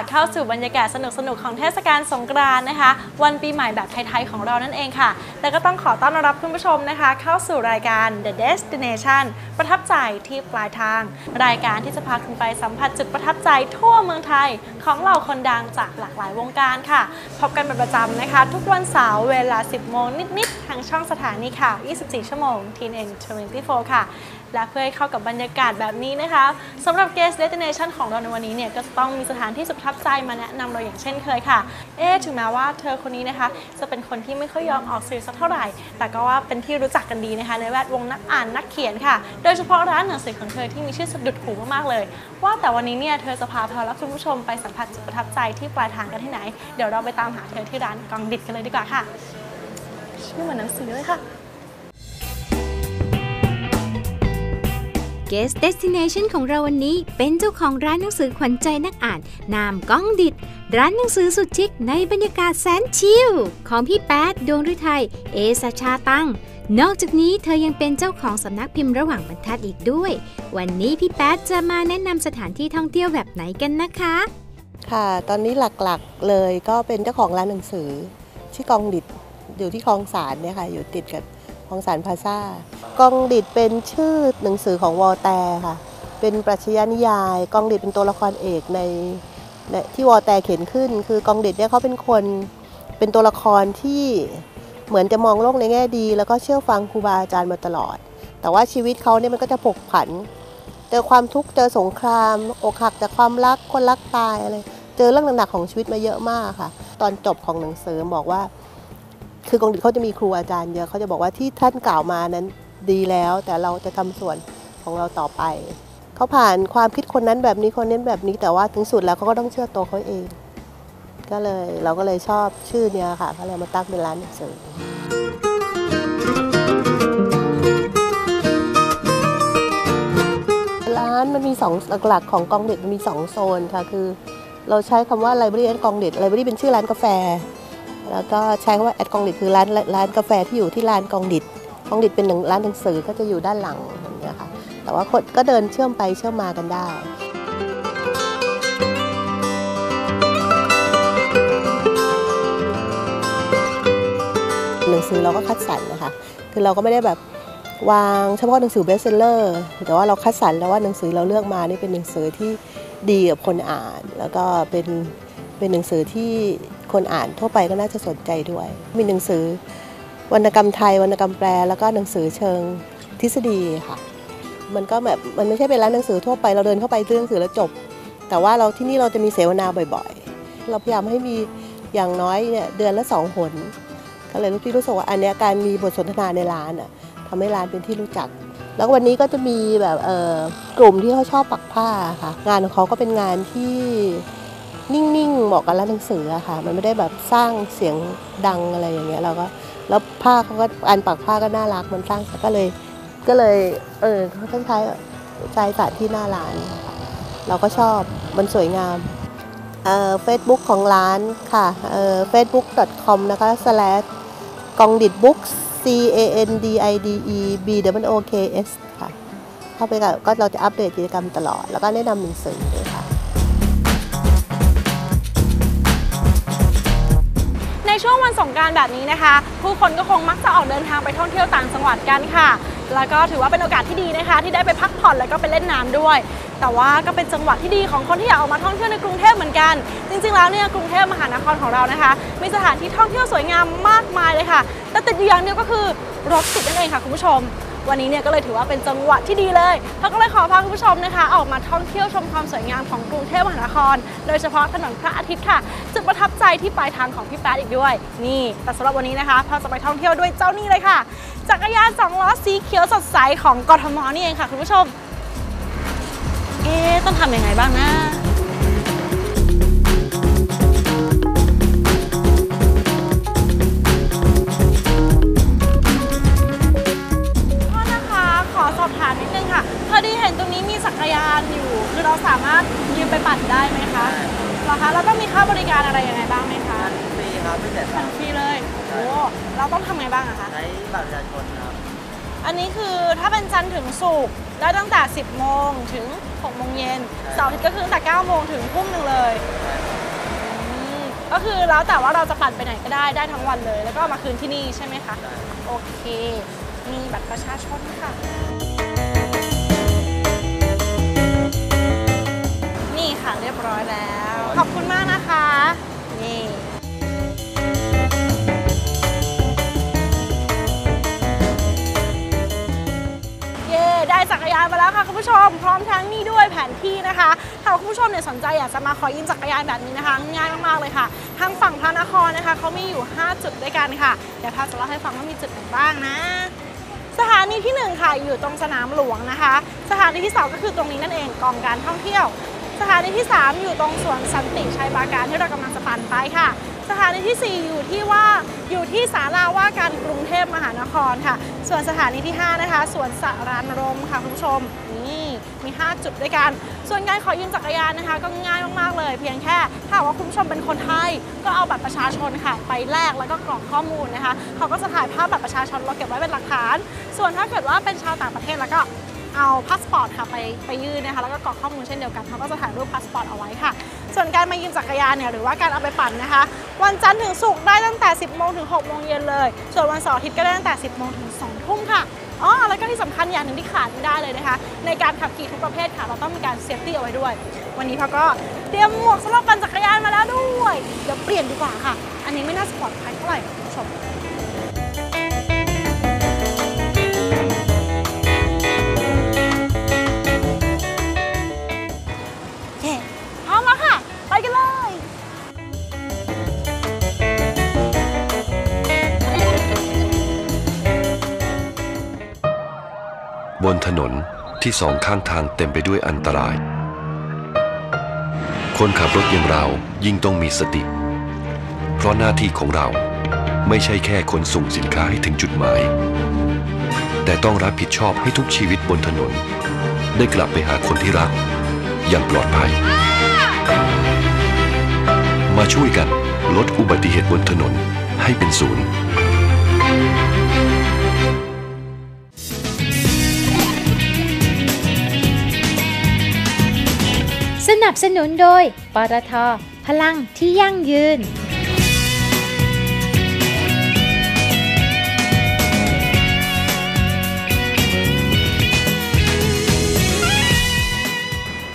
สเข้าสู่บรรยากาศสนุกๆของเทศกาลสงกรานต์นะคะ วันปีใหม่แบบไทยๆของเรานั่นเองค่ะ แต่ก็ต้องขอต้อนรับคุณผู้ชมนะคะ เข้าสู่รายการ The Destination ประทับใจที่ปลายทาง รายการที่จะพาคุณไปสัมผัสจุดประทับใจทั่วเมืองไทยของเหล่าคนดังจากหลากหลายวงการค่ะพบกันเป็นประจำนะคะ ทุกวันเสาร์เวลา 10 โมงนิดๆทางช่องสถานีค่ะ24 ชั่วโมง TNN 24 ค่ะ และเพื่อให้เข้ากับบรรยากาศแบบนี้นะคะสำหรับ Guest Destination ของเราในวันนี้เนี่ยก็จะต้องมีสถานที่สุดทับใจมาแนะนำเราอย่างเช่นเคยค่ะ เอ๊ะถึงแม้ว่าเธอคนนี้นะคะ จะเป็นคนที่ไม่ค่อยยอมออกสื่อสักเท่าไหร่ แต่ก็ว่าเป็นที่รู้จักกันดีนะคะ ในแวดวงนักอ่านนักเขียนค่ะ โดยเฉพาะร้านหนังสือของเธอที่มีชื่อสะดุดหูมากๆเลย ว่าแต่วันนี้เนี่ยเธอจะพาเราและคุณผู้ชมไปสัมผัสจุดประทับใจที่ปลายทางกันที่ไหน เดี๋ยวเราไปตามหาเธอที่ร้านกองดิดกันเลยดีกว่าค่ะ ชื่อเหมือนหนังสือเลยค่ะ Guest Destination ของเราวันนี้เป็นเจ้าของร้านหนังสือขวัญใจนักอ่าน นามก้องดิด ร้านหนังสือสุดชิคในบรรยากาศแสนชิลของพี่แป๊ดดวงฤทัยเอสชาตังนอกจากนี้เธอยังเป็นเจ้าของสำนักพิมพ์ระหว่างบรรทัดอีกด้วย วันนี้พี่แป๊ดจะมาแนะนำสถานที่ท่องเที่ยวแบบไหนกันนะคะ ค่ะ ตอนนี้หลักๆเลยก็เป็นเจ้าของร้านหนังสือชื่อกองดิดอยู่ที่คลองสารเนี่ยค่ะอยู่ติดกับ คลองสารพาซ่ากองดิดเป็นชื่อหนังสือของวอลแตร์ค่ะ เป็นปรัชญานิยาย กองดิดเป็นตัวละครเอกในที่วอลแตร์เขียนขึ้น คือกองดิดเนี่ยเขาเป็นคนเป็นตัวละครที่เหมือนจะมองโลกในแง่ดี แล้วก็เชื่อฟังครูบาอาจารย์มาตลอด แต่ว่าชีวิตเขาเนี่ยมันก็จะผกผัน เจอความทุกข์เจอสงคราม อกหักจากความรักคนรักตายอะไรเจอเรื่องหนักๆของชีวิตมาเยอะมากค่ะ ตอนจบของหนังสือบอกว่า คือกองดิดเขาจะมีครูอาจารย์เยอะเขาจะบอกว่าที่ท่านกล่าวมานั้นดีแล้ว แต่เราจะทำส่วนของเราต่อไป เขาผ่านความคิดคนนั้นแบบนี้คนนี้แบบนี้แต่ว่าถึงสุดแล้วเขาก็ต้องเชื่อตัวเขาเอง ก็เลยเราก็เลยชอบชื่อเนี้ยค่ะก็เลยมาตั้งเป็นร้านหนังสือร้านมันมีสองหลักๆของกองเด็ดมันมีสองโซนค่ะคือ เราใช้คำว่าไลบรารีแอดกองเด็ดไลบรารีเป็นชื่อร้านกาแฟ แล้วก็ใช้คำว่าแอดกองด็ดคือร้านร้านกาแฟที่อยู่ที่ร้านกองดิดกองดิดเป็นหนึ่งร้านหนังสือก็จะอยู่ด้านหลังอย่างเงี้ยค่ะ แต่ว่าคนก็เดินเชื่อมไปเชื่อมมากันได้หนังสือเราก็คัดสรรนะคะ คือเราก็ไม่ได้แบบวางเฉพาะหนังสือเบสเซลเลอร์ แต่ว่าเราคัดสรรแล้วว่าหนังสือเราเลือกมานี่เป็นหนังสือที่ดีกับคนอ่าน แล้วก็เป็นเป็นหนังสือที่ คนอ่านทั่วไปก็น่าจะสนใจด้วย มีหนังสือวรรณกรรมไทยวรรณกรรมแปล แล้วก็หนังสือเชิงทฤษฎีค่ะ มันก็แบบมันไม่ใช่เป็นร้านหนังสือทั่วไปเราเดินเข้าไปซื้อหนังสือแล้วจบ แต่ว่าเราที่นี่เราจะมีเสวนาบ่อยๆ เราพยายามให้มีอย่างน้อยเนี่ยเดือนละสองหน ก็เลยรู้ที่รู้สึกว่าอันนี้การมีบทสนทนาในร้านอะทำให้ร้านเป็นที่รู้จัก แล้ววันนี้ก็จะมีแบบกลุ่มที่เขาชอบปักผ้าค่ะ งานของเขาก็เป็นงานที่ นิ่งๆเหมาะกับร้านหนังสืออะค่ะ มันไม่ได้แบบสร้างเสียงดังอะไรอย่างเงี้ยเราก็แล้วผ้าเขาก็อันปักผ้าก็น่ารักมันสร้างก็เลยก็เลยเออเขาต้องใช้ใช้สานที่หน้าร้าน เราก็ชอบมันสวยงามเฟซบุ๊กของร้านค่ะเอ่อ facebook.com นะคะ slash กองดิดบุ๊ก C A N D I D E B W O K S ค่ะ เข้าไปก็เราจะอัปเดตกิจกรรมตลอด แล้วก็แนะนำหนังสือด้วยค่ะ ช่วงวันสงการแบบนี้นะคะ ผู้คนก็คงมักจะออกเดินทางไปท่องเที่ยวต่างจังหวัดกันค่ะ แล้วก็ถือว่าเป็นโอกาสที่ดีนะคะ ที่ได้ไปพักผ่อนแล้วก็ไปเล่นน้ำด้วย แต่ว่าก็เป็นจังหวัดที่ดีของคนที่อยากออกมาท่องเที่ยวในกรุงเทพเหมือนกัน จริงๆแล้วเนี่ยกรุงเทพมหานครของเรานะคะ มีสถานที่ท่องเที่ยวสวยงามมากมายเลยค่ะ แต่ติดอยู่อย่างเดียวก็คือรถติดนั่นเองค่ะคุณผู้ชม วันนี้เนี่ยก็เลยถือว่าเป็นจังหวะที่ดีเลยเราก็เลยขอพาคุณผู้ชมนะคะ ออกมาท่องเที่ยวชมความสวยงามของกรุงเทพมหานคร โดยเฉพาะถนนพระอาทิตย์ค่ะ จุดประทับใจที่ปลายทางของพี่แป๊ดอีกด้วย นี่แต่สำหรับวันนี้นะคะเราจะไปท่องเที่ยวด้วยเจ้านี่เลยค่ะ จักรยานสองล้อสีเขียวสดใสของกทมนี่เองค่ะคุณผู้ชม เอ๊ต้องทำยังไงบ้างนะ พอดีเห็นตรงนี้มีจักรยานอยู่ คือเราสามารถยืมไปปั่นได้ไหมคะแรอคะแล้วก็มีค่าบริการอะไรยังไงบ้างไหมคะฟรีครับไม่เสียทัตันงค์ฟรีเลยโอ้เราต้องทำไงบ้างอะคะ ใช้บัตรประชาชนครับอันนี้คือถ้าเป็นจันทร์ถึงศุกร์ได้ตั้งแต่ 10 โมงถึง 6 โมงเย็นเสาร์อาทิตย์ก็คือตั้งแต่9โมงถึงทุ่มหนึ่งเลยอืมก็คือแล้วแต่ว่าเราจะปั่นไปไหนก็ได้ได้ทั้งวันเลย แล้วก็เอามาคืนที่นี่ใช่ไหมคะ โอเค มีบัตรประชาชนค่ะ เรียบร้อยแล้ว ขอบคุณมากนะคะ นี่เย่ได้จักรยานมาแล้วค่ะคุณผู้ชม พร้อมทั้งนี่ด้วยแผนที่นะคะถ้าคุณผู้ชมเนี่ยสนใจอยากจะมาขอยืมจักรยานแบบนี้นะคะง่ายมากๆเลยค่ะ ทางฝั่งพระนครนะคะเขามีอยู่ 5 จุดด้วยกันค่ะเดี๋ยวพาจะเล่าให้ฟังว่ามีจุดไหนบ้างนะสถานีที่ 1 ค่ะ อยู่ตรงสนามหลวงนะคะ สถานีที่ 2 ก็คือตรงนี้นั่นเองกองการท่องเที่ยว สถานีที่ 3 อยู่ตรงสวนสันติชัยปราการที่เรากำลังจะปั่นไปค่ะ สถานีที่ 4 อยู่ที่ว่าอยู่ที่ศาลาว่าการกรุงเทพมหานครค่ะ ส่วนสถานีที่ 5 นะคะสวนสารานรมค่ะคุณผู้ชมนี่มี 5 จุดด้วยกัน ส่วนการขอยืมจักรยานนะคะ ก็ง่ายมากๆเลย เพียงแค่ถ้าว่าคุณผู้ชมเป็นคนไทย ก็เอาบัตรประชาชนค่ะ ไปแลกแล้วก็กรอกข้อมูลนะคะ เขาก็จะถ่ายภาพบัตรประชาชนเราเก็บไว้เป็นหลักฐาน ส่วนถ้าเกิดว่าเป็นชาวต่างประเทศแล้วก็ เอาพาสปอร์ตค่ะไปไปยื่นนะคะแล้วก็กรอกข้อมูลเช่นเดียวกันเขาก็จะถ่ายรูปพาสปอร์ตเอาไว้ค่ะ ส่วนการมายืมจักรยานเนี่ยหรือว่าการเอาไปปั่นนะคะ วันจันทร์ถึงศุกร์ได้ตั้งแต่ 10โมงถึง6โมงเย็นเลย ส่วนวันเสาร์อาทิตย์ก็ได้ตั้งแต่ 10โมงถึง2ทุ่มค่ะอ๋อแล้วก็ที่สำคัญอย่างหนึ่งที่ขาดไม่ได้เลยนะคะ ในการขับขี่ทุกประเภทค่ะ เราต้องมีการเซฟตี้เอาไว้ด้วย วันนี้เขาก็เตรียมหมวกสำหรับปั่นจักรยานมาแล้วด้วย เดี๋ยวเปลี่ยนดีกว่าค่ะ อันนี้ไม่น่าจะปลอดภัยเท่าไหร่คุณผู้ชม บนถนนที่สองข้างทางเต็มไปด้วยอันตราย คนขับรถอย่างเรายิ่งต้องมีสติ เพราะหน้าที่ของเราไม่ใช่แค่ขนส่งสินค้าให้ถึงจุดหมาย แต่ต้องรับผิดชอบให้ทุกชีวิตบนถนน ได้กลับไปหาคนที่รัก อย่างปลอดภัย มาช่วยกันลดอุบัติเหตุบนถนนให้เป็นศูนย์ นับสนุนโดย ปตทพลังที่ยั่งยืน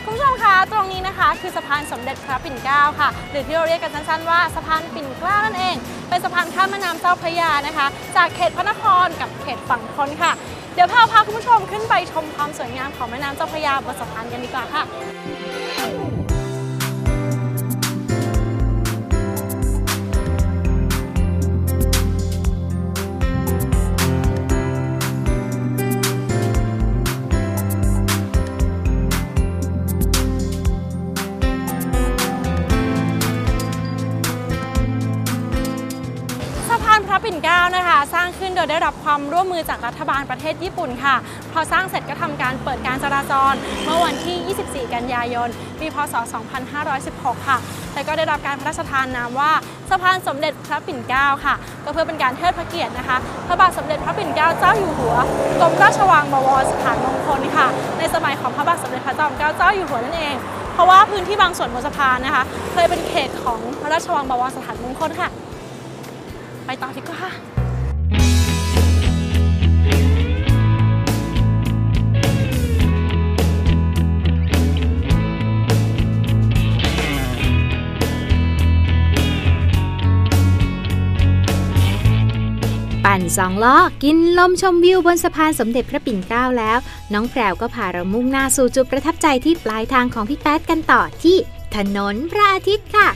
คุณผู้ชมคะ ตรงนี้นะคะ คือสะพานสมเด็จพระปิ่นเกล้าค่ะ หรือที่เราเรียกกันสั้นๆว่าสะพานปิ่นเกล้านั่นเอง เป็นสะพานข้ามแม่น้ำเจ้าพระยานะคะ จากเขตพระนครกับเขตฝั่งทนค่ะ เดี๋ยวพาพาคุณผู้ชมขึ้นไปชมความสวยงามของแม่น้ำเจ้าพระยาบนสะพานกันดีกว่าค่ะ Woo! ได้รับความร่วมมือจากรัฐบาลประเทศญี่ปุ่นค่ะ พอสร้างเสร็จก็ทำการเปิดการจราจร เมื่อวันที่ 24 กันยายน ปีพศ 2516 ค่ะแต่ก็ได้รับการพระราชทานนามว่าสะพานสมเด็จพระปิ่นเกล้าค่ะ ก็เพื่อเป็นการเทิดพระเกียรตินะคะ พระบาทสมเด็จพระปิ่นเกล้าเจ้าอยู่หัวกรมราชวังบวรสถานมงคลค่ะ ในสมัยของพระบาทสมเด็จพระจอมเกล้าเจ้าอยู่หัวนั่นเอง เพราะว่าพื้นที่บางส่วนบนสะพานนะคะ เคยเป็นเขตของพระราชวังบวรสถานมงคลค่ะ ไปต่อดีกว่า สองล้อกินลมชมวิวบนสะพานสมเด็จพระปิ่นเกล้าแล้ว น้องแพรวก็พาเรามุ่งหน้าสู่จุดประทับใจที่ปลายทางของพี่แป๊ดกันต่อที่ถนนพระอาทิตย์ค่ะ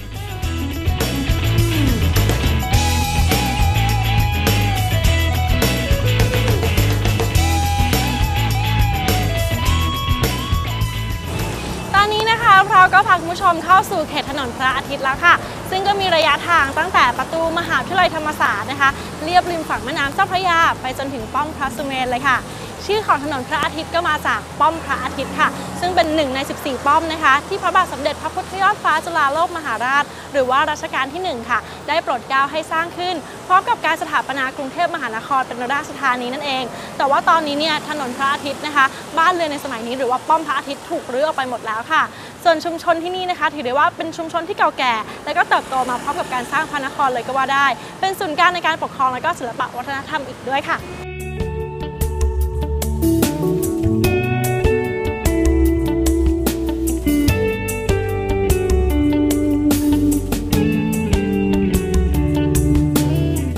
เราก็พาคุณผู้ชมเข้าสู่เขตถนนพระอาทิตย์แล้วค่ะ ซึ่งก็มีระยะทางตั้งแต่ประตูมหาวิทยาลัยธรรมศาสตร์นะคะเรียบริมฝั่งแม่น้ำเจ้าพระยาไปจนถึงป้อมพระสุเมนเลยค่ะ ชื่อของถนนพระอาทิตย์ก็มาจากป้อมพระอาทิตย์ค่ะ ซึ่งเป็นหนึ่งใน 14 ป้อมนะคะ ที่พระบาทสมเด็จพระพุทธยอดฟ้าจุฬาโลกมหาราช หรือว่ารัชกาลที่ 1 ค่ะ ได้โปรดเกล้าให้สร้างขึ้น พร้อมกับการสถาปนากรุงเทพมหานครเป็นราชธานีนั่นเอง แต่ว่าตอนนี้เนี่ยถนนพระอาทิตย์นะคะ บ้านเรือนในสมัยนี้หรือว่าป้อมพระอาทิตย์ถูกรื้อออกไปหมดแล้วค่ะ ส่วนชุมชนที่นี่นะคะ ถือได้ว่าเป็นชุมชนที่เก่าแก่ และก็เติบโตมาพร้อมกับการสร้างพระนครเลยก็ว่าได้ เป็นศูนย์กลางในการปกครองและก็ศิลปะวัฒนธรรมอีกด้วยค่ะ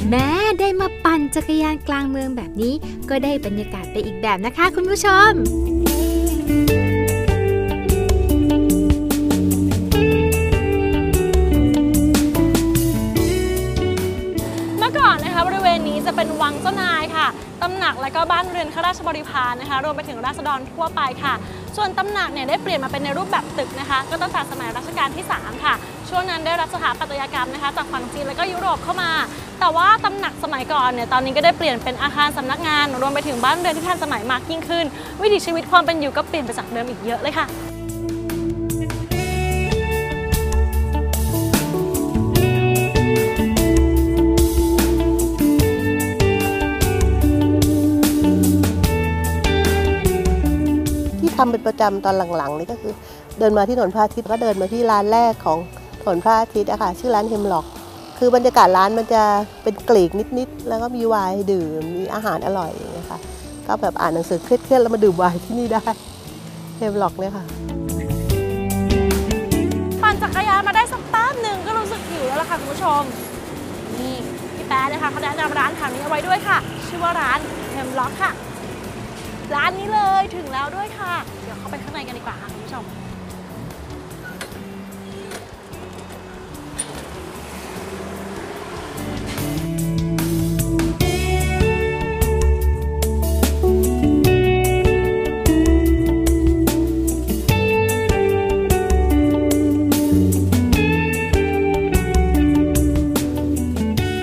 แม้ได้มาปั่นจักรยานกลางเมืองแบบนี้ก็ได้บรรยากาศไปอีกแบบนะคะคุณผู้ชม ตำหนักและก็บ้านเรือนข้าราชบริพารนะคะ รวมไปถึงราษฎรทั่วไปค่ะ ส่วนตำหนักเนี่ยได้เปลี่ยนมาเป็นในรูปแบบตึกนะคะ ก็ตั้งแต่สมัยรัชกาลที่ 3 ค่ะ ช่วงนั้นได้รับสถาปัตยกรรมนะคะ จากฝั่งจีนและก็ยุโรปเข้ามา แต่ว่าตำหนักสมัยก่อนเนี่ยตอนนี้ก็ได้เปลี่ยนเป็นอาคารสำนักงาน รวมไปถึงบ้านเรือนที่ทันสมัยมากยิ่งขึ้น วิถีชีวิตความเป็นอยู่ก็เปลี่ยนไปจากเดิมอีกเยอะเลยค่ะ ที่ทำเป็นประจำตอนหลังๆนี่ก็คือ เดินมาที่ถนนพระอาทิตย์ก็เดินมาที่ร้านแรกของถนนพระอาทิตย์อะค่ะชื่อร้านเฮมล็อก คือบรรยากาศร้านมันจะเป็นกลีกนิดๆแล้วก็มีไวน์ดื่มมีอาหารอร่อยอย่างเงี้ยค่ะก็แบบอ่านหนังสือเครียดๆแล้วมาดื่มไวน์ที่นี่ได้เฮมล็อกเนี่ยค่ะปั่นจักรยานมาได้สักแป๊บหนึ่งก็รู้สึกหิวแล้วล่ะค่ะคุณผู้ชมนี่พี่แป๊ะนะคะเขาแนะนำร้านแถวนี้เอาไว้ด้วยค่ะ ชื่อว่าร้านเฮมล็อกค่ะ ร้านนี้เลยถึงแล้วด้วยค่ะ เดี๋ยวเข้าไปข้างในกันดีกว่าค่ะคุณผู้ชม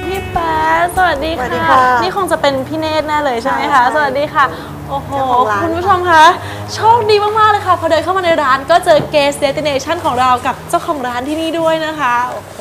พี่แป๊ะสวัสดีสวัสดีค่ะค่ะ นี่คงจะเป็นพี่เนตรแน่เลยใช่ไหมใช่คะใช่สวัสดีค่ะ โอ้โหเจ้าของร้านคุณผู้ชมคะโชคดีมากๆเลยค่ะ พอเดินเข้ามาในร้านก็เจอ guest destination ของเรากับเจ้าของร้านที่นี่ด้วยนะคะ โอ้โห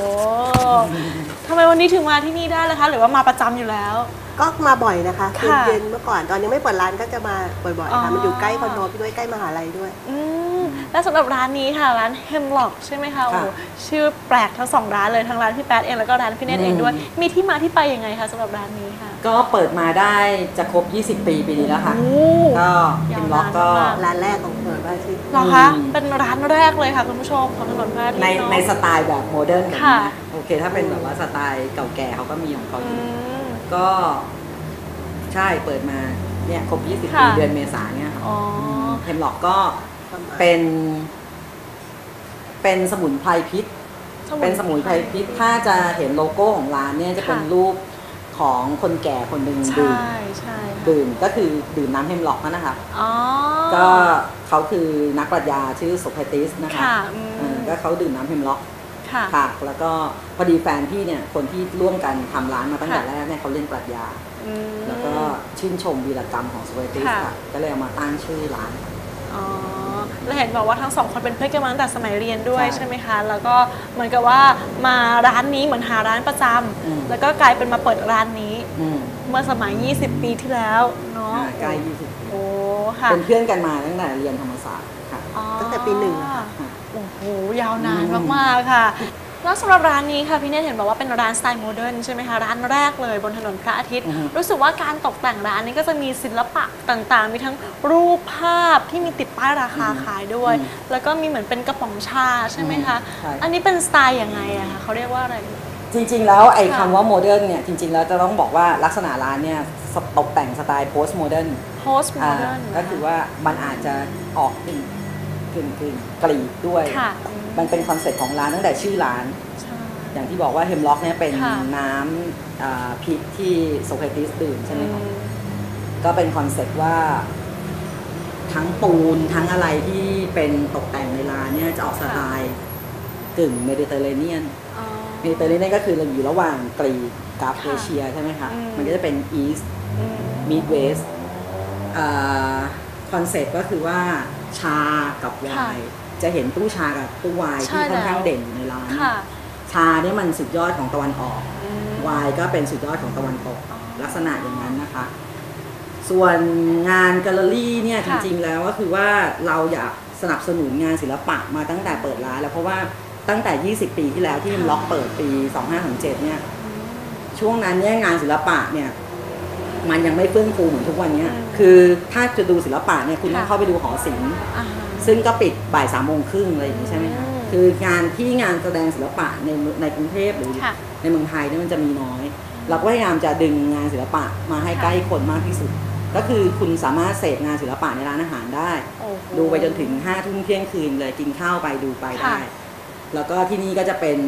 ทำไมวันนี้ถึงมาที่นี่ได้ล่ะคะ หรือว่ามาประจำอยู่แล้ว ก็มาบ่อยนะคะค่ะเย็นๆเมื่อก่อนตอนยังไม่เปิดร้านก็จะมาบ่อยๆอ๋ค่ะอมันอยู่ใกล้คอนโดพี่ด้วยใกล้มหาลัยด้วย อืม และสำหรับร้านนี้ค่ะร้าน Hemlock ใช่ไหมคะโอ้โหชื่อแปลกทั้งสองร้านเลยทั้งร้านพี่แป๊ดเองแล้วก็ร้านพี่เนตเองด้วย มีที่มาที่ไปยังไงคะสำหรับร้านนี้ค่ะ ก็เปิดมาได้จะครบ 20 ปีปีนี้แล้วค่ะ โอ้ก็ยาเป็วนล็อกก็นานมากร้านแรกของถนนพระอาทิตย์เหรอคะอืมเป็นร้านแรกเลยค่ะคุณผู้ชมของถนนพระอาทิตย์ในเอะ ในสไตล์แบบโมเดิร์นแบบค่ะนี้โอเค ถ้าเป็นแบบว่าสไตล์เก่าแก่เขาก็มีของเขาออืยู่ ม ก็ใช่เปิดมาเนี่ยครบ 20ค่ะปีเดือนเมษาเนี่ยค่ะอ๋อ เทมล็อกก็ เป็น เป็นสมุนไพรพิษ เป็นสมุนไพรพิษ ถ้าจะเห็นโลโก้ของร้านเนี่ยจะเป็นค่ะรูปของคนแก่คนหนึ่งใช่ดื่มใช่ค่ะดื่มก็คือดื่มน้ำเฮมล็อกนั่นนะคะอ๋อก็เขาคือนักปรัชญาชื่อโสเครติสนะคะค่ะอืมเออก็เขาดื่มน้ำเฮมล็อกค่ะค่ะแล้วก็พอดีแฟนพี่เนี่ยคนที่ร่วมกันทำร้านมาตั้งแต่ค่ะแรกเนี่ยเขาเล่นปรัชญาอืมแล้วก็ชื่นชมวีรกรรมของโสเครติสค่ะค่ะก็เลยเอามาตั้งชื่อร้านอ๋อ แล้วเห็นบอกว่าทั้งสองคนเป็นเพื่อนกันมาตั้งแต่สมัยเรียนด้วยใช่ใช่ไหมคะ แล้วก็เหมือนกับว่ามาร้านนี้เหมือนหาร้านประจำอืม แล้วก็กลายเป็นมาเปิดร้านนี้ อืมเมื่อสมัย 20 ปีที่แล้วเนาะอ่าใกล้ยี่สิบโอ้ค่ะเป็นเพื่อนกันมาตั้งแต่เรียนธรรมศาสตร์ค่ะ อ๋อตั้งแต่ปีหนึ่งอะค่ะ โอ้โหยาวนานอืมมาก ๆ ค่ะ แล้วสำหรับร้านนี้ค่ะพี่เนตเห็นบอกว่าเป็นร้านสไตล์โมเดิร์นใช่ไหมคะร้านแรกเลยบนถนนพระอาทิตย์อือฮึรู้สึกว่าการตกแต่งร้านนี้ก็จะมีศิลปะต่างๆ มีทั้งรูปภาพที่มีติดป้ายราคาขายด้วย แล้วก็มีเหมือนเป็นกระป๋องชาใช่ไหมคะใช่อันนี้เป็นสไตล์ยังไงอะคะเขาเรียกว่าอะไร จริงๆ แล้วไอ้ค่ะคำว่าโมเดิร์นเนี่ยจริงๆ แล้วจะต้องบอกว่าลักษณะร้านเนี่ยตกแต่งสไตล์โพสต์โมเดิร์น post อ่า modern ก็คือว่ามันอาจจะออกกึ่งกึ่งกึ่งกรีดด้วยค่ะ มันเป็นคอนเซ็ปต์ของร้านตั้งแต่ชื่อร้านใช่อย่างที่บอกว่าเฮมล็อกเนี่ยเป็นค่ะ น้ำอ่าพิษที่โซเครติสดื่มใช่ไหมครับอืมก็เป็นคอนเซ็ปต์ว่าทั้งปูนทั้งอะไรที่เป็นตกแต่งในร้านเนี่ยจะออกสไตล์กึ่งเมดิเตอร์เรเนียน อ๋อ เมดิเตอร์เรเนียนก็คือเราอยู่ระหว่างกรีกกับค่ะเอเชียใช่ไหมคะ อืม มันก็จะเป็นอีสต์อืมมิดเวสคอนเซ็ปต์ก็คือว่าชากับไวค่ะน์ จะเห็นตู้ชากับตู้ไวน์ใช่ที่ค่อนข้างแล้วเด่นอยู่ในร้าน ค่ะ ชาเนี่ยมันสุดยอดของตะวันออกอืม ไวน์ก็เป็นสุดยอดของตะวันตกอ๋อลักษณะอย่างนั้นนะคะ ส่วนงานแกลเลอรี่เนี่ยจค่ะ ริงๆแล้วก็คือว่าเราอยากสนับสนุนงานศิลปะมาตั้งแต่เปิดร้านแล้วเพราะว่าตั้งแต่ 20 ปีที่แล้วที่ล็อกเปิดปี 2567เนี่ย ช่วงนั้นเนี่ยงานศิลปะเนี่ย มันยังไม่เฟื่องฟูเหมือนทุกวันเนี้ยอืมคือถ้าจะดูศิลปะเนี่ยคุณต้องค่ะเข้าไปดูหอศิลป์อ่าซึ่งก็ปิดบ่ายสามโมงครึ่งอะไรอย่างนี้ใช่ไหมคะอืมคืองานที่งานแสดงศิลปะในในกรุงเทพหรือค่ะในเมืองไทยเนี่ยมันจะมีน้อย เราก็พยายามจะดึงงานศิลปะมาให้ค่ะใกล้คนมากที่สุด ก็คือคุณสามารถเสพงานศิลปะในร้านอาหารได้โอ้โหดูไปจนถึงห้าทุ่มเที่ยงคืนเลยกินข้าวไปดูไปได้ค่ะแล้วก็ที่นี่ก็จะเป็น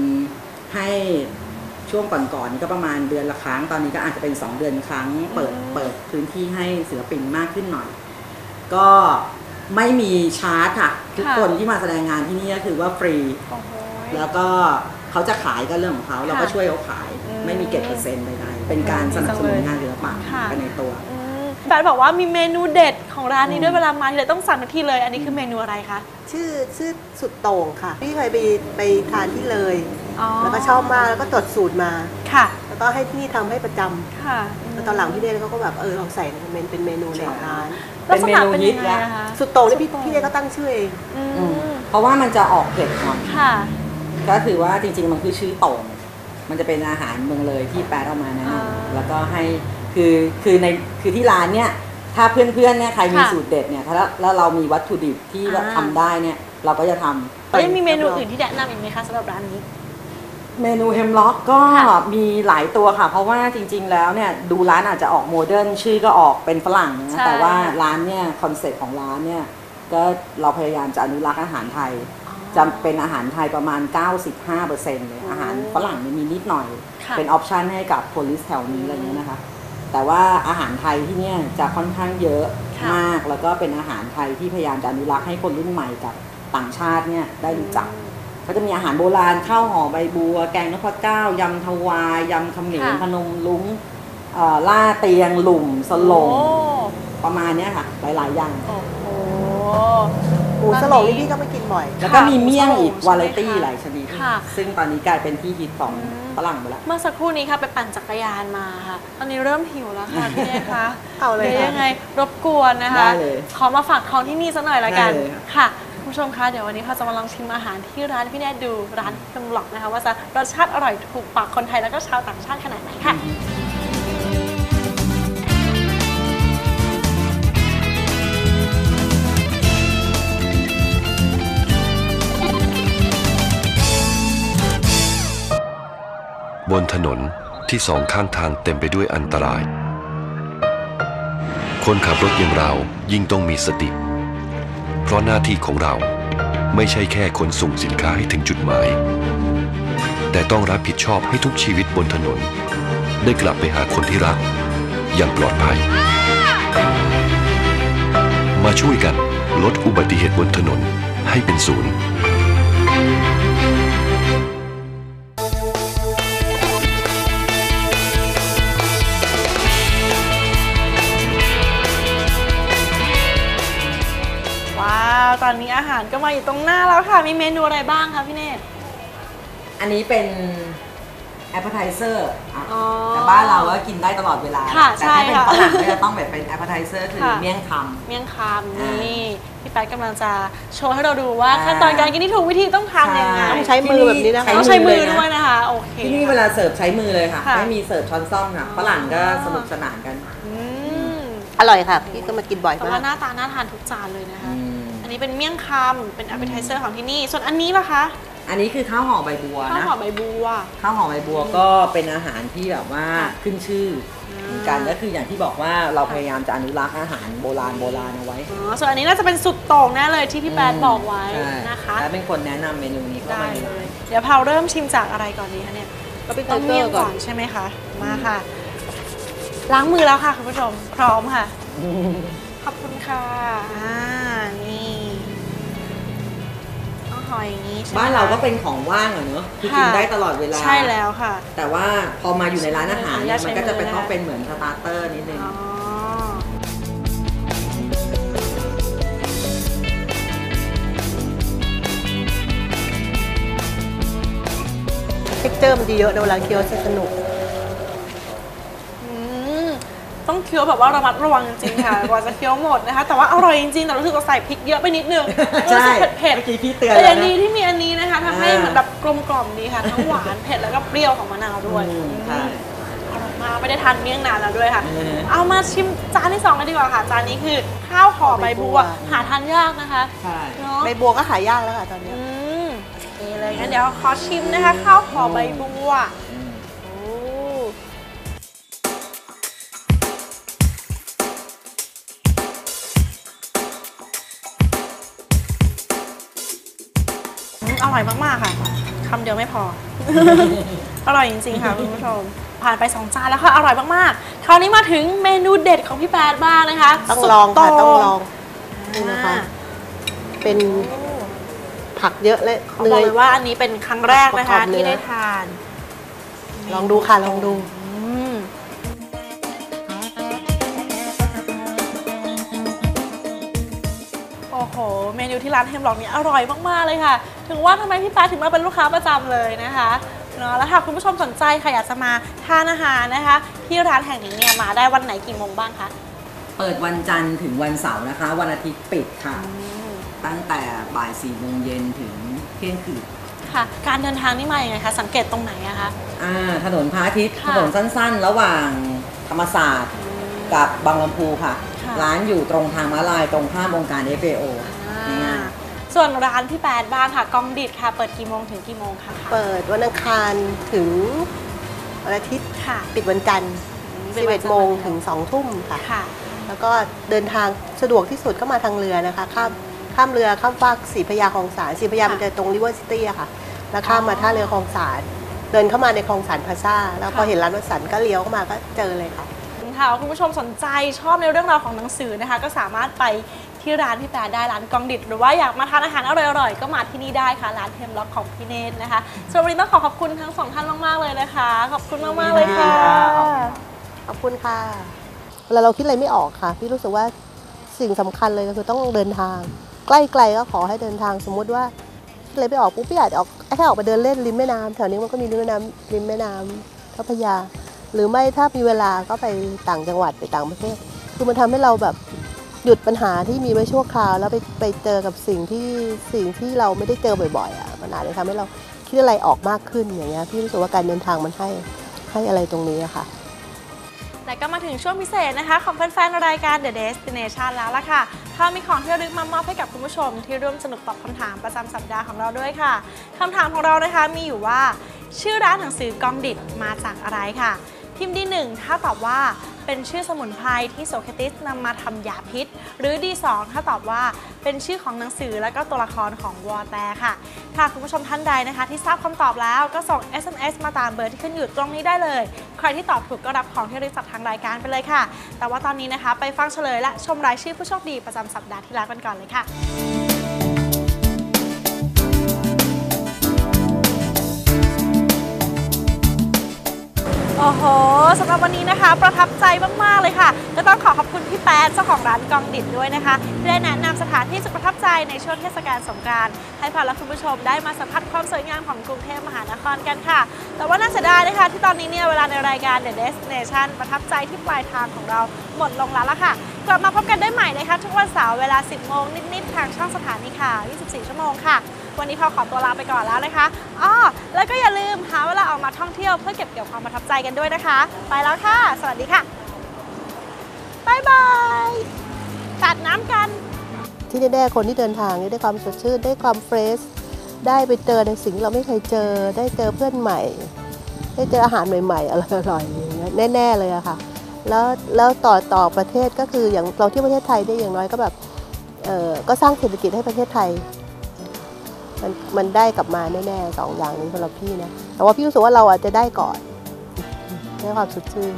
ให้ ช่วงก่อนๆนี่ก็ประมาณเดือนละครั้ง ตอนนี้ก็อาจจะเป็น 2 เดือนครั้ง เปิดเปิดพื้นที่ให้ศิลปินมากขึ้นหน่อย ก็ไม่มีชาร์จค่ะทุกค่ะคนที่มาแสดงงานที่นี่ก็คือว่าฟรีโอ้โหแล้วก็เขาจะขายก็เรื่องของเขาเราก็ช่วยเขาขายอืมไม่มีเก็บเปอร์เซ็นต์ใดๆเป็นการสนับสนุนงานศิลปะค่ะไปในตัวอืมแบทบอกว่ามีเมนูเด็ดของร้านนี้อืมด้วยเวลามาทีไรต้องสั่งทันทีเลย อันนี้คือเมนูอะไรคะ ชื่อชื่อสุดโต่งค่ะ พี่เคยไปไปทานที่เลยอ๋อ แล้วก็ชอบมากแล้วก็จดสูตรมาค่ะ แล้วก็ให้ที่นี่ทำให้ประจำค่ะแล้วตอนหลังพี่เด่เขาก็แบบเออลองใส่ในเมนเป็นเมนูในร้านลักษณะเป็นเป็นเมนูฮิยัตงไงละนะคะสุดโต่งนี่พี่สุดโต่งพี่เด่ก็ตั้งชื่อเองอือืมมเพราะว่ามันจะออกเผ็ดหน่อยค่ะก็คือว่าจริงๆมันคือชื่อโต่งมันจะเป็นอาหารเมืองเลยที่แปลออกมาแนะนอ่าำแล้วก็ให้คือคือในคือที่ร้านเนี่ยถ้าเพื่อนๆเนี่ยใครมีค่ะสูตรเด็ดเนี่ยถ้าแล้วเรามีวัตถุดิบที่อ่าทำได้เนี่ยเราก็จะทำแล้วยังมีเมนูอื่นที่แนะนำอีกไหมคะสำหรับร้านนี้ เมนูเฮมล็อกก็ค่ะมีหลายตัวค่ะ เพราะว่าจริงๆแล้วเนี่ยดูร้านอาจจะออกโมเดิร์นชื่อก็ออกเป็นฝรั่งนะใช่แต่ว่าร้านเนี่ยคอนเซ็ปต์ของร้านเนี่ยก็เราพยายามจะอนุรักษ์อาหารไทยจะเป็นอาหารไทยประมาณ 95%เลยอาหารฝรั่งเนี่ยมีนิดหน่อยค่ะเป็นออปชันให้กับโพลิสแถวนี้อะไรเงี้ยนะคะ แต่ว่าอาหารไทยที่เนี่ยจะค่อนข้างเยอะค่ะมาก แล้วก็เป็นอาหารไทยที่พยายามจะอนุรักษ์ให้คนรุ่นใหม่กับต่างชาติเนี่ยได้รู้จัก ก็จะมีอาหารโบราณข้าวห่อใบบัว แกงนพเก้ายำทวายยำเขมรค่ะพนมลุงเอ่อล่าเตียงหลุมสลงโอ้ประมาณเนี้ยค่ะ หลาย ๆ อย่าง โอ้โห หมูสโลงนี่พี่ก็ไม่กินบ่อย แล้วก็มีเมี่ยงอีกใช่ไหมวาไรตี้คะหลายชนิด ค่ะ ซึ่งตอนนี้กลายเป็นที่ฮิตของอืมฝรั่งไปแล้ว เมื่อสักครู่นี้ค่ะไปปั่นจักรยานมาค่ะ ตอนนี้เริ่มหิวแล้วค่ะพี่เอคะเอาเลยดี๋ยวค่ะยังไงรบกวนนะคะ ได้เลยขอมาฝากท้องที่นี่สักหน่อยละกัน ได้เลยค่ะ ค่ะคุณ ผู้ชมคะเดี๋ยววันนี้เราจะมาลองชิมอาหารที่ร้านพี่แนทดูร้านเฟมหลอกนะคะว่าจะรสชาติอร่อยถูกปากคนไทยแล้วก็ชาวต่างชาติขนาดไหนค่ะบนถนนที่สองข้างทางเต็มไปด้วยอันตราย คนขับรถอย่างเรายิ่งต้องมีสติ เพราะหน้าที่ของเราไม่ใช่แค่ขนส่งสินค้าให้ถึงจุดหมาย แต่ต้องรับผิดชอบให้ทุกชีวิตบนถนน ได้กลับไปหาคนที่รัก อย่างปลอดภัย มาช่วยกันลดอุบัติเหตุบนถนนให้เป็นศูนย์ ตอนนี้อาหารก็มาอยู่ตรงหน้าแล้วค่ะ มีเมนูอะไรบ้างคะพี่เนตร อันนี้เป็น appetizer อะอ๋อแต่บ้านเราก็กินได้ตลอดเวลา ค่ะแต่ถ้าเป็นใช่ค่ะฝรั่งก็จะต้องแบบเป็น appetizer คือค่ะ เมี่ยงค เมี่ยงคำอ่านี่พี่แป๊ดกำลังจะโชว์ให้เราดูว่าอ่าขั้นตอนการกินที่ถูกวิธีต้องทำยังไงใช่ต้องใช้มือแบบนี้นะคะต้องใช้มือเลยนะด้วยนะคะโอเคำที่นี่เวลาเสิร์ฟใช้มือเลยค่ะ ค่ะ ไม่มีเสิร์ฟช้อนซ่อมค่ะอ๋อฝรั่งก็สนุกสนานกัน อืมอร่อยค่ะ พี่ก็มากินบ่อยแต่มาว่าก หน้าตาน่าทานทุกจานเลยนะคะ อืมอั นนี้เป็นเมี่ยงคำเป็น appetizer ของที่นี่ ส่วนอันนี้ล่ะคะอันนี้คือข้าวห่อใบบัวข้าวนะห่อใบบัว ข้าวหอมใบบัวก็เป็นอาหารที่แบบว่าค่ะขึ้นชื่อเหมือนกันก็คืออย่างที่บอกว่าเราพยายามจะอนุรักษ์อาหารโบราณโบราณเอาไว้อ๋อ ส่วนอันนี้น่าจะเป็นสุดโต่งแน่เลยที่พี่แป๊ดบอกไว้ใช่นะคะและเป็นคนแนะนำเมนูนี้เข้าได้มาในเลร้านย เดี๋ยวพาวเริ่มชิมจากอะไรก่อนดีคะเนี่ยก็ไปเตต้อมร์เกอเมี่ยงร์ก่ก่ออนนใช่ไหมคะมาค่ะ ล้างมือแล้วค่ะคุณผู้ชมพร้อมค่ะ ขอบคุณค่ะอ่านี่ อยอย่างนี้บ้านเราก็เป็นของว่างอะเนอะกินได้ตลอดเวลา ใช่แล้วค่ะ แต่ว่าพอมาอยู่ในร้านอาหารนี่มันก็จะเป็นต้องเป็นเหมือนสตาร์เตอร์นิดนึง อ๋อเทคเจอร์มันดีเยอะเวลาเคี้ยวจะสนุก ต้องเคี้ยวแบบว่าระมัดระวังจริงๆค่ะ กว่าจะเคี้ยวหมดนะคะ แต่ว่าอร่อยจริงๆ แต่รู้สึกว่าใส่พริกเยอะไปนิดนึงใช่รู้สึกเผ็ดเมื่อกี้พี่เตือนแต่แล้ยัวงนะ ดีที่มีอันนี้นะคะทำให้อ่าเหมือนแบบกลมกล่อมดีค่ะ ทั้งหวานเผ็ดแล้วก็เปรี้ยวของมะนาวด้วยอืมใช่ อร่อยมากไม่ได้ทานเมี่ยงนานแล้วด้วยค่ะ อืมเอามาชิมจานที่สองกันดีกว่าค่ะ จานนี้คือข้าวห่อใบบัว ใบบัว หาทานยากนะคะใช่ เนาะ ใบบัวก็หายากแล้วค่ะตอนนี้อืมโอเคเลยงั้นเดี๋ยวขอชิมนะคะ ข้าวห่อใบบัว ร่อยมากๆค่ะคำเดียวไม่พอ อร่อยจริงๆค่ะคุณผู้ชม ผ่านไป 2 จานแล้วค่ะอร่อยมากๆ คราวนี้มาถึงเมนูเด็ดของพี่แปดบ้างนะคะต้องสุดลองค่ะโต้องลองนี่นะคะ เป็นผักเยอะและเขาเนบอกยเลยว่าอันนี้เป็นครั้งแรกนะคะประกอบเนื้อที่ได้ทาน ลองดูค่ะลองดู ที่ร้านเฮมล็อกนี้อร่อยมากๆเลยค่ะ ถึงว่าทำไมพี่แป๊ดถึงมาเป็นลูกค้าประจำเลยนะคะเนาะแล้วถ้าคุณผู้ชมสนใจค่ะอยากจะมาทานอาหารนะคะ ที่ร้านแห่งนี้เนี่ยมาได้วันไหนกี่โมงบ้างคะเปิดวันจันทร์ถึงวันเสาร์นะคะ วันอาทิตย์ปิดค่ะ ตั้งแต่บ่ายสี่โมงเย็นถึงเที่ยงคืนค่ะ การเดินทางนี่มาอย่างไงคะสังเกตตรงไหนอะคะอ่าถนนพระอาทิตย์ค่ะถนนสั้นๆ ระหว่างธรรมศาสตร์กับบางลำพูค่ะค่ะ ร้านอยู่ตรงทางม้าลายตรงข้ามองค์การ FAO ง่ายส่วนร้านพี่แปดบ้างค่ะกองดิดค่ะ เปิดกี่โมงถึงกี่โมงคะเปิดวันอังคารถึงวันอาทิตย์ค่ะ ปิดวันจันทร์เป็นวันจันทร์ 11โมงถึง2ทุ่มค่ะ ค่ะ แล้วก็เดินทางสะดวกที่สุดก็มาทางเรือนะคะ ข้ามข้ามเรือข้ามฟากสีพระยาคลองสารสีพระยาค่ะมันจะตรงริเวอร์ซิตี้อะค่ะ แล้วข้ามมาอ๋อท่าเรือคลองสาร เดินเข้ามาในคลองสารพลาซ่า แล้วพอค่ะ เห็นร้านวัดสันก็เลี้ยวเข้ามาก็เจอเลยค่ะ ค่ะคุณผู้ชมสนใจชอบในเรื่องราวของหนังสือนะคะ ก็สามารถไป ที่ร้านพี่แปดได้ร้านกองดิดหรือว่าอยากมาทานอาหารอร่อยๆ ก็มาที่นี่ได้ค่ะร้านเทมล็อกของพี่เนตนะคะส่วนวันนี้ต้องขอขอบคุณทั้งสองท่านมากๆเลยนะคะ ขอบคุณมากๆเลยค่ะ ขอบคุณค่ะเวลาเราคิดอะไรไม่ออกค่ะ พี่รู้สึกว่าสิ่งสำคัญเลยก็คือต้องเดินทาง ใกล้ๆก็ขอให้เดินทางสมมุติว่าคิดอะไรไม่ออกปุ๊บพี่อาจจะออกแค่ออกไปเดินเล่นริมแม่น้ำแถวนี้มันก็มีริมแม่น้ำริมแม่น้ำเจ้าพยา หรือไม่ถ้ามีเวลาก็ไปต่างจังหวัดไปต่างประเทศคือมันทำให้เราแบบ หยุดปัญหาที่มีไว้ชั่วคราว แล้วไปไปเจอกับสิ่งที่สิ่งที่เราไม่ได้เจอบ่อยๆอะมันอาจจะทำให้เราคิดอะไรออกมากขึ้นอย่างเงี้ยพี่รู้สึกว่าการเดินทางมันให้ให้อะไรตรงนี้อะค่ะ และก็มาถึงช่วงพิเศษนะคะ ของแฟนๆรายการ The Destination แล้วล่ะค่ะถ้ามีของที่ระลึกมามอบให้กับคุณผู้ชม ที่ร่วมสนุกตอบคำถามประจำสัปดาห์ของเราด้วยค่ะคำถามของเรานะคะมีอยู่ว่า ชื่อร้านหนังสือกองดิดมาจากอะไรค่ะ พิมพ์ดีหนึ่งถ้าตอบว่า เป็นชื่อสมุนไพรที่โสเคติสนำมาทำยาพิษ หรือดีสองถ้าตอบว่าเป็นชื่อของหนังสือและก็ตัวละครของวอแตค่ะถ้าคุณผู้ชมท่านใดนะคะ ที่ทราบคำตอบแล้วก็ส่ง SMS มาตามเบอร์ที่ขึ้นอยู่ตรงนี้ได้เลย ใครที่ตอบถูกก็รับของที่ระลึกจากทางรายการไปเลยค่ะ แต่ว่าตอนนี้นะคะ ไปฟังเฉลยและชมรายชื่อผู้โชคดีประจำสัปดาห์ที่แล้วกันก่อนเลยค่ะ โอ้โหสำหรับวันนี้นะคะ ประทับใจมาก ๆ เลยค่ะ ก็ต้องขอขอบคุณพี่แป๊ดเจ้าของร้านกองดิดด้วยนะคะที่ได้แนะนำสถานที่สุดประทับใจในช่วงเทศกาลสงกรานต์ให้พาและคุณผู้ชมได้มาสัมผัสความสวยงามของกรุงเทพมหานครกันค่ะ แต่ว่าน่าเสียดายนะคะ ที่ตอนนี้เนี่ยเวลาในรายการ The Destination ประทับใจที่ปลายทางของเราหมดลงแล้วล่ะค่ะ กลับมาพบกันได้ใหม่นะคะทุกวันเสาร์เวลา 10 โมงนิด ๆ ทางช่องสถานีค่ะ 24 ชั่วโมงค่ะ วันนี้พอขอตัวลาไปก่อนแล้วนะคะอ้อแล้วก็อย่าลืมหาเวลาออกมาท่องเที่ยวเพื่อเก็บเกี่ยวความประทับใจกันด้วยนะคะ ไปแล้วค่ะ สวัสดีค่ะบายบายตัดน้ำกัน ที่แน่ๆคนที่เดินทางได้ความสดชื่นได้ความเฟรชได้ไปเจอในสิ่งที่เราไม่เคยเจอ ได้เจอเพื่อนใหม่ ได้เจออาหารใหม่ๆอร่อยๆอย่างเงี้ยแน่ ๆเลยอะค่ะแล้วแล้วต่อต่อประเทศก็คืออย่างเราที่ประเทศไทยได้อย่างน้อยก็แบบเออก็สร้างเศรษฐกิจให้ประเทศไทย มันมันได้กลับมาแน่ๆสองอย่างนี้สำหรับพี่นะ แต่ว่าพี่รู้สึกว่าเราอาจจะได้ก่อนได้ความสดชื่น